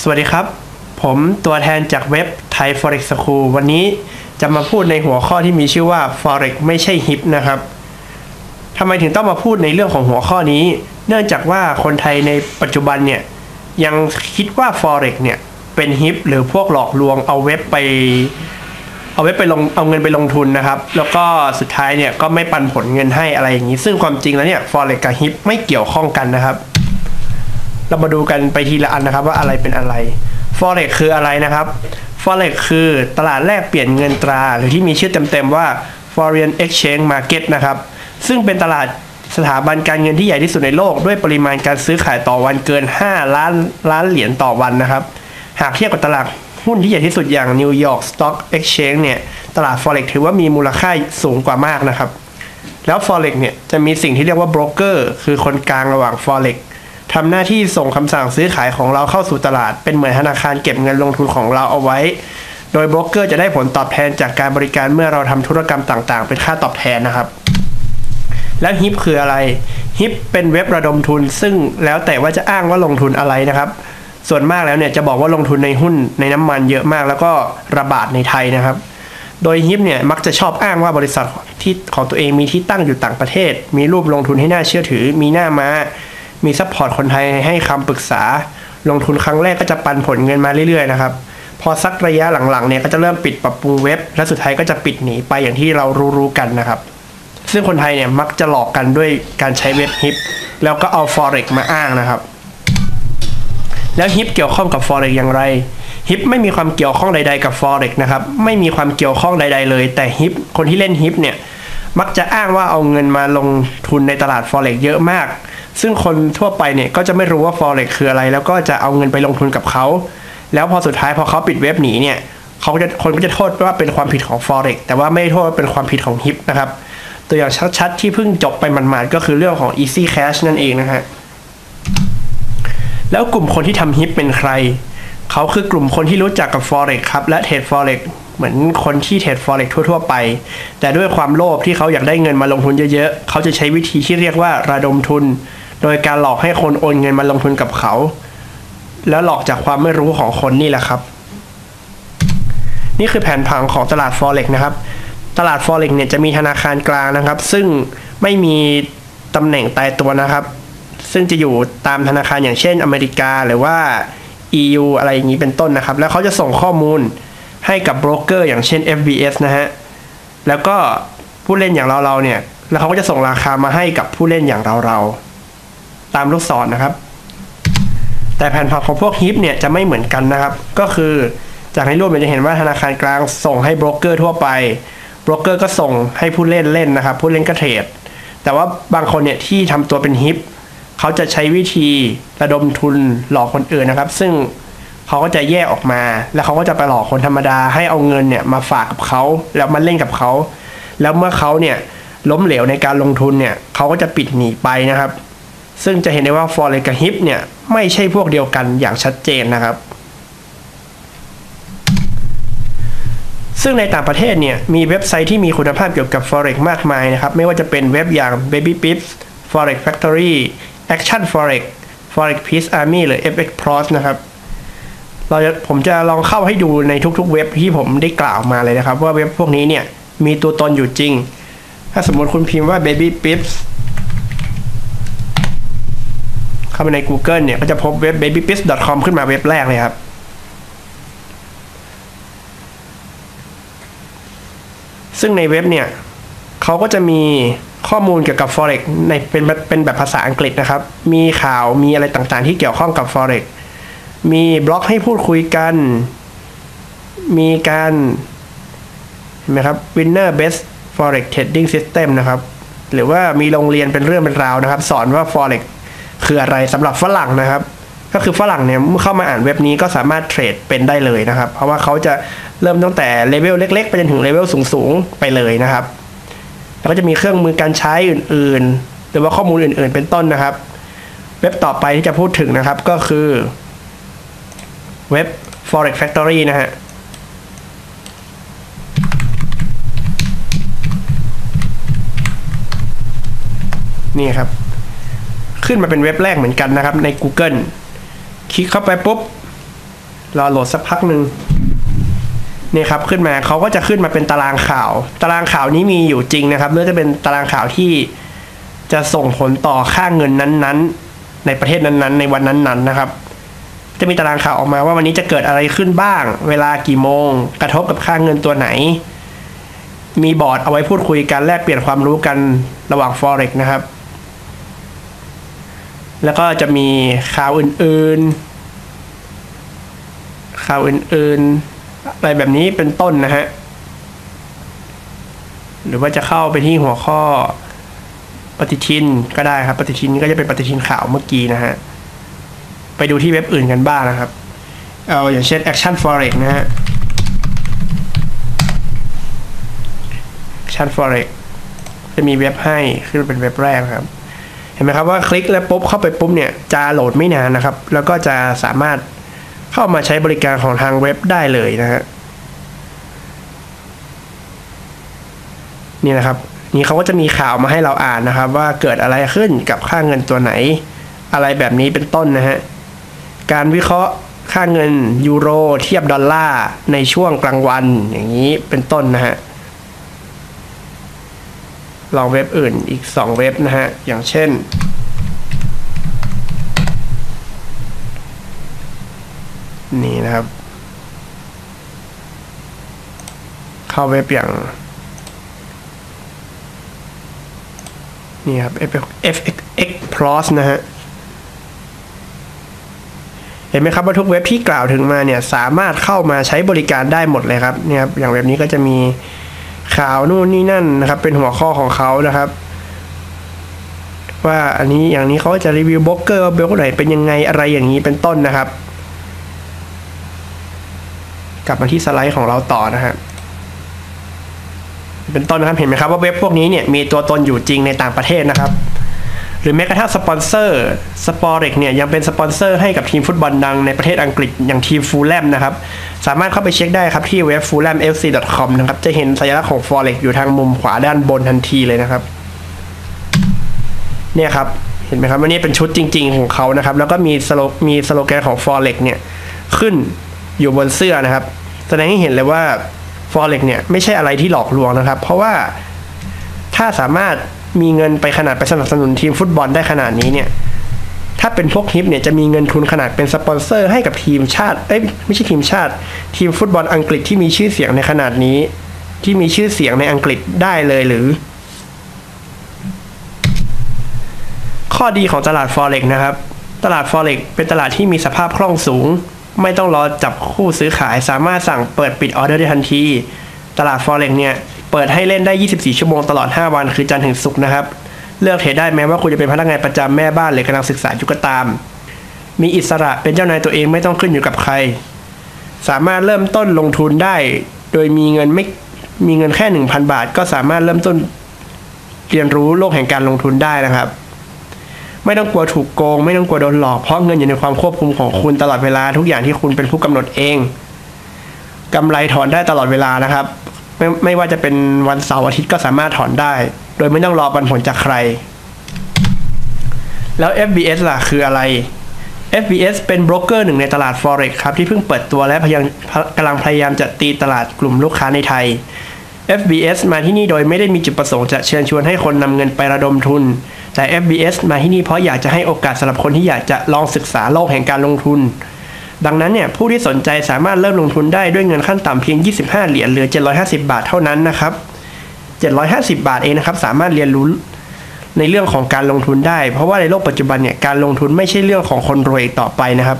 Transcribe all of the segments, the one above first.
สวัสดีครับ ผมตัวแทนจากเว็บไทย Forex School วันนี้จะมาพูดในหัวข้อที่มีชื่อว่า Forex ไม่ใช่ฮิปนะครับทำไมถึงต้องมาพูดในเรื่องของหัวข้อนี้ เนื่องจากว่าคนไทยในปัจจุบันเนี่ย ยังคิดว่า Forex เนี่ย เป็นฮิปหรือพวกหลอกลวงเอาเว็บไป เอาเว็บไปลงเอาเงินไปลงทุนนะครับ แล้วก็สุดท้ายเนี่ยก็ไม่ปันผลเงินให้อะไรอย่างนี้ ซึ่งความจริงแล้วเนี่ย Forex กับฮิปไม่เกี่ยวข้องกันนะครับ เรามาดูกันไปทีละอันนะครับว่าอะไรเป็นอะไร Forex คืออะไรนะครับ Forex คือตลาดแลกเปลี่ยนเงินตรา หรือที่มีชื่อเต็มๆว่า Foreign Exchange Market นะครับ ซึ่งเป็นตลาดสถาบันการเงินที่ใหญ่ที่สุดในโลก ด้วยปริมาณการซื้อขายต่อวันเกิน 5 ล้านล้านเหรียญต่อวันนะครับ หากเทียบกับตลาดหุ้นที่ใหญ่ที่สุดอย่าง New York Stock Exchange เนี่ย ตลาด Forex ถือว่ามีมูลค่าสูงกว่ามากนะครับ แล้ว Forex เนี่ยจะมีสิ่งที่เรียกว่าโบรกเกอร์คือคนกลางระหว่าง Forex ทำหน้าที่ส่งคำสั่งซื้อขายของเราเข้าสู่ตลาด เป็นเหมือนธนาคารเก็บเงินลงทุนของเราเอาไว้ โดยโบรกเกอร์จะได้ผลตอบแทนจากการบริการเมื่อเราทำธุรกรรมต่างๆ เป็นค่าตอบแทนนะครับ แล้วฮิปคืออะไรฮิปเป็นเว็บระดมทุน ซึ่งแล้วแต่ว่าจะอ้างว่าลงทุนอะไรนะครับ ส่วนมากแล้วเนี่ยจะบอกว่าลงทุนในหุ้นในน้ำมันเยอะมาก แล้วก็ระบาดในไทยนะครับโดยฮิปเนี่ยมักจะชอบอ้างว่าบริษัทที่ของตัวเองมีที่ตั้งอยู่ต่างประเทศ มีรูปลงทุนให้น่าเชื่อถือ มีหน้ามา้า มีซัพพอร์ตคนไทยให้คำปรึกษา ลงทุนครั้งแรกก็จะปันผลเงินมาเรื่อยๆนะครับ พอสักระยะหลังๆเนี่ยก็จะเริ่มปิดปรับปรุงเว็บ และสุดท้ายก็จะปิดหนีไปอย่างที่เรารู้ๆกันนะครับ ซึ่งคนไทยเนี่ยมักจะหลอกกันด้วยการใช้เว็บฮิปแล้วก็เอา forex มาอ้างนะครับ แล้วฮิปเกี่ยวข้องกับ forex อย่างไรฮิปไม่มีความเกี่ยวข้องใด ๆกับ forex นะครับไม่มีความเกี่ยวข้องใด ๆ เลย แต่ฮิปคนที่เล่นฮิปเนี่ยมักจะอ้างว่าเอาเงินมาลงทุนในตลาด forex เยอะมาก ซึ่งคนทั่วไปเนี่ยก็จะไม่รู้ว่า forex คืออะไร แล้วก็จะเอาเงินไปลงทุนกับเขา แล้วพอสุดท้ายพอเขาปิดเว็บหนีเนี่ยเขาจะคนก็จะโทษว่าเป็นความผิดของ forex แต่ว่าไม่โทษว่าเป็นความผิดของฮิปนะครับ ตัวอย่างชัดๆที่เพิ่งจบไปหมาดๆก็คือเรื่องของ easy cash นั่นเองนะฮะแล้วกลุ่มคนที่ทำฮิปเป็นใคร เขาคือกลุ่มคนที่รู้จักกับ forex ครับและเทรด forex เหมือนคนที่เทรด forex ทั่ว ๆ ไป แต่ด้วยความโลภที่เขาอยากได้เงินมาลงทุนเยอะๆ เขาจะใช้วิธีที่เรียกว่าระดมทุน โดยการหลอกให้คนโอนเงินมาลงทุนกับเขา แล้วหลอกจากความไม่รู้ของคนนี่แหละครับ นี่คือแผนผังของตลาด forex นะครับ ตลาด forex เนี่ยจะมีธนาคารกลางนะครับ ซึ่งไม่มีตำแหน่งตายตัวนะครับ ซึ่งจะอยู่ตามธนาคารอย่างเช่นอเมริกาหรือว่า EU อะไรอย่างนี้เป็นต้นนะครับ แล้วเขาจะส่งข้อมูลให้กับโบรกเกอร์อย่างเช่น FBS นะฮะ แล้วก็ผู้เล่นอย่างเราเราเนี่ย แล้วเขาก็จะส่งราคามาให้กับผู้เล่นอย่างเราเรา ตามลูกศรนนะครับ แต่แผนผังของพวกฮิปเนี่ยจะไม่เหมือนกันนะครับ ก็คือจากในรูปเราจะเห็นว่าธนาคารกลางส่งให้โบรกเกอร์ทั่วไปโบรกเกอร์ก็ส่งให้ผู้เล่นเล่นนะครับ ผู้เล่นก็เทรดแต่ว่าบางคนเนี่ยที่ทำตัวเป็นฮิปเขาจะใช้วิธีระดมทุนหลอกคนอื่นนะครับ ซึ่งเขาก็จะแยกออกมา แล้วเขาก็จะไปหลอกคนธรรมดาให้เอาเงินเนี่ยมาฝากกับเขาแล้วมาเล่นกับเขาแล้วเมื่อเขาเนี่ยล้มเหลวในการลงทุนเนี่ยเขาก็จะปิดหนีไปนะครับ ซึ่งจะเห็นได้ว่า forex กับ hip เนี่ยไม่ใช่พวกเดียวกันอย่างชัดเจนนะครับ ซึ่งในต่างประเทศเนี่ยมีเว็บไซต์ที่มีคุณภาพเกี่ยวกับ forex มากมายนะครับ ไม่ว่าจะเป็นเว็บอย่าง baby pips forex factory action forex forex peace army หรือ fx pros นะครับเราจะผมจะลองเข้าให้ดูในทุกๆ เว็บที่ผมได้กล่าวมาเลยนะครับ ว่าเว็บพวกนี้เนี่ยมีตัวตนอยู่จริง ถ้าสมมติคุณพิมพ์ว่า baby pips เข้าไปใน Google เนี่ยก็จะพบเว็บ babypips.com ขึ้นมาเว็บแรกเลยครับ ซึ่งในเว็บเนี่ยเขาก็จะมีข้อมูลเกี่ยวกับ forex ในเป็นเป็นแบบภาษาอังกฤษนะครับ มีข่าวมีอะไรต่างๆ ที่เกี่ยวข้องกับ forex มีบล็อกให้พูดคุยกัน มีการเห็นไหมครับ winner best forex trading system นะครับ หรือว่ามีโรงเรียนเป็นเรื่องเป็นราวนะครับ สอนว่า forex คืออะไรสำหรับฝรั่งนะครับ ก็คือฝรั่งเนี่ยเมื่อเข้ามาอ่านเว็บนี้ก็สามารถเทรดเป็นได้เลยนะครับ เพราะว่าเขาจะเริ่มตั้งแต่เลเวลเล็กๆ ไปจนถึงเลเวลสูงๆ ไปเลยนะครับ แล้วก็จะมีเครื่องมือการใช้อื่นๆ หรือว่าข้อมูลอื่นๆ เป็นต้นนะครับ เว็บต่อไปที่จะพูดถึงนะครับก็คือเว็บ forex factory นะฮะนี่ครับ ขึ้นมาเป็นเว็บแรกเหมือนกันนะครับ ใน Google คลิกเข้าไปปุ๊บรอโหลดสักพักหนึ่งนี่ครับขึ้นมาเขาก็จะขึ้นมาเป็นตารางข่าว ตารางข่าวนี้มีอยู่จริงนะครับเนื่อจะเป็นตารางข่าวที่จะส่งผลต่อค่าเงินนั้นๆ ในประเทศนั้นๆ ในวันนั้นๆนะครับ จะมีตารางข่าวออกมาว่าวันนี้จะเกิดอะไรขึ้นบ้าง เวลากี่โมง กระทบกับค่าเงินตัวไหน มีบอร์ดเอาไว้พูดคุยกันแลกเปลี่ยนความรู้กันระหว่าง forex นะครับ แล้วก็จะมีข่าวอื่นๆ ข่าวอื่นๆ อะไรแบบนี้เป็นต้นนะฮะ หรือว่าจะเข้าไปที่หัวข้อปฏิทินก็ได้ครับ ปฏิทินก็จะเป็นปฏิทินข่าวเมื่อกี้นะฮะ ไปดูที่เว็บอื่นกันบ้างนะครับ เอาอย่างเช่น Action Forex นะฮะ Action Forex จะมีเว็บให้ขึ้นเป็นเว็บแรกครับ ห็นไหมครับว่าคลิกแล้วปุ๊บเข้าไปปุ๊บเนี่ยจะโหลดไม่นานนะครับ แล้วก็จะสามารถเข้ามาใช้บริการของทางเว็บได้เลยนะฮะนี่นะครับ นี่เขาก็จะมีข่าวมาให้เราอ่านนะครับ ว่าเกิดอะไรขึ้นกับค่าเงินตัวไหน อะไรแบบนี้เป็นต้นนะฮะการวิเคราะห์ค่าเงินยูโรเทียบดอลลาร์ในช่วงกลางวันอย่างนี้เป็นต้นนะฮะ ลองเว็บอื่นอีก 2 เว็บนะฮะ อย่างเช่น นี่นะครับ เข้าเว็บอย่าง นี่ครับ FX Plus นะฮะเห็นไหมครับว่าทุกเว็บที่กล่าวถึงมาเนี่ยสามารถเข้ามาใช้บริการได้หมดเลยครับเนี่ยครับอย่างเว็บนี้ก็จะมี ข่าวนู่นนี่นั่นนะครับ เป็นหัวข้อของเขานะครับ ว่าอันนี้อย่างนี้เขาจะรีวิวบล็อกเกอร์ว่าบล็อกไหนเป็นยังไงอะไรอย่างนี้เป็นต้นนะครับ กลับมาที่สไลด์ของเราต่อนะฮะเป็นต้นนะครับเห็นไหมครับว่าเว็บพวกนี้เนี่ยมีตัวตนอยู่จริงในต่างประเทศนะครับ หรือแม้กระทั่งสปอนเซอร์สปอร์เรกเนี่ยยังเป็นสปอนเซอร์ให้กับทีมฟุตบอลดังในประเทศอังกฤษอย่างทีมฟูลแลมนะครับ สามารถเข้าไปเช็คได้ครับที่เว็บ fulhamfc.com นะครับ จะเห็นสัญลักษณ์ของ forex อยู่ทางมุมขวาด้านบนทันทีเลยนะครับ เนี่ยครับ เห็นไหมครับว่านี่เป็นชุดจริง ๆ ของเขานะครับ แล้วก็มีสโลมีสโลแกนของ forex เนี่ยขึ้นอยู่บนเสื้อนะครับ แสดงให้เห็นเลยว่า forex เนี่ยไม่ใช่อะไรที่หลอกลวงนะครับ เพราะว่าถ้าสามารถ มีเงินไปขนาดไปสนับสนุนทีมฟุตบอลได้ขนาดนี้เนี่ย ถ้าเป็นพวกฮิปเนี่ยจะมีเงินทุนขนาดเป็นสปอนเซอร์ให้กับทีมชาติ เอ้ยไม่ใช่ทีมชาติ ทีมฟุตบอลอังกฤษที่มีชื่อเสียงในขนาดนี้ ที่มีชื่อเสียงในอังกฤษได้เลยหรือ ข้อดีของตลาด forex นะครับ ตลาด forex เป็นตลาดที่มีสภาพคล่องสูง ไม่ต้องรอจับคู่ซื้อขายสามารถสั่งเปิดปิดออเดอร์ได้ทันที ตลาด forex เนี่ย เปิดให้เล่นได้ 24 ชั่วโมงตลอด 5 วันคือจันทร์ถึงศุกร์นะครับ เลือกเทรดได้แม้ว่าคุณจะเป็นพนักงานประจำแม่บ้านหรือกำลังศึกษาอยู่ก็ตาม มีอิสระเป็นเจ้านายตัวเองไม่ต้องขึ้นอยู่กับใคร สามารถเริ่มต้นลงทุนได้ โดยมีเงินไม่มีเงินแค่ 1,000 บาท ก็สามารถเริ่มต้นเรียนรู้โลกแห่งการลงทุนได้นะครับ ไม่ต้องกลัวถูกโกง ไม่ต้องกลัวโดนหลอกเพราะเงินอยู่ในความควบคุมของคุณตลอดเวลาทุกอย่างที่คุณเป็นผู้กำหนดเองกำไรถอนได้ตลอดเวลานะครับ ไม่ไม่ว่าจะเป็นวันเสาร์อาทิตย์ก็สามารถถอนได้ โดยไม่ต้องรอปันผลจากใคร แล้ว FBS ล่ะคืออะไร FBS เป็นโบรกเกอร์หนึ่งในตลาด Forex ครับ ที่เพิ่งเปิดตัวและพยายามกำลังพยายามจะตีตลาดกลุ่มลูกค้าในไทย FBS มาที่นี่โดยไม่ได้มีจุดประสงค์จะเชิญชวนให้คนนำเงินไประดมทุน แต่ FBS มาที่นี่เพราะอยากจะให้โอกาสสำหรับคนที่อยากจะลองศึกษาโลกแห่งการลงทุน ดังนั้นเนี่ยผู้ที่สนใจสามารถเริ่มลงทุนได้ด้วยเงินขั้นต่ำเพียง 25 เหรียญหรือ 750 บาทเท่านั้นนะครับ 750 บาทเองนะครับสามารถเรียนรู้ในเรื่องของการลงทุนได้ เพราะว่าในโลกปัจจุบันเนี่ยการลงทุนไม่ใช่เรื่องของคนรวยต่อไปนะครับ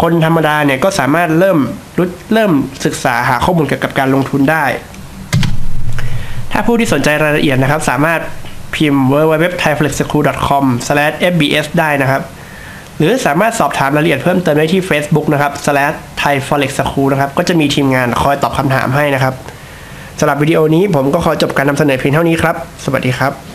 คนธรรมดาเนี่ยก็สามารถเริ่มรู้เริ่มศึกษาหาข้อมูลเกี่ยวกับการลงทุนได้ ถ้าผู้ที่สนใจรายละเอียดนะครับ สามารถพิมพ์ www.thaiflexschool.com/fbs ได้นะครับ หรือสามารถสอบถามรายละเอียดเพิ่มเติมได้ที่ Facebook นะครับ /thaiflexschool นะครับ ก็จะมีทีมงานคอยตอบคำถามให้นะครับสำหรับวิดีโอนี้ผมก็ขอจบการนำเสนอเพียงเท่านี้ครับ สวัสดีครับ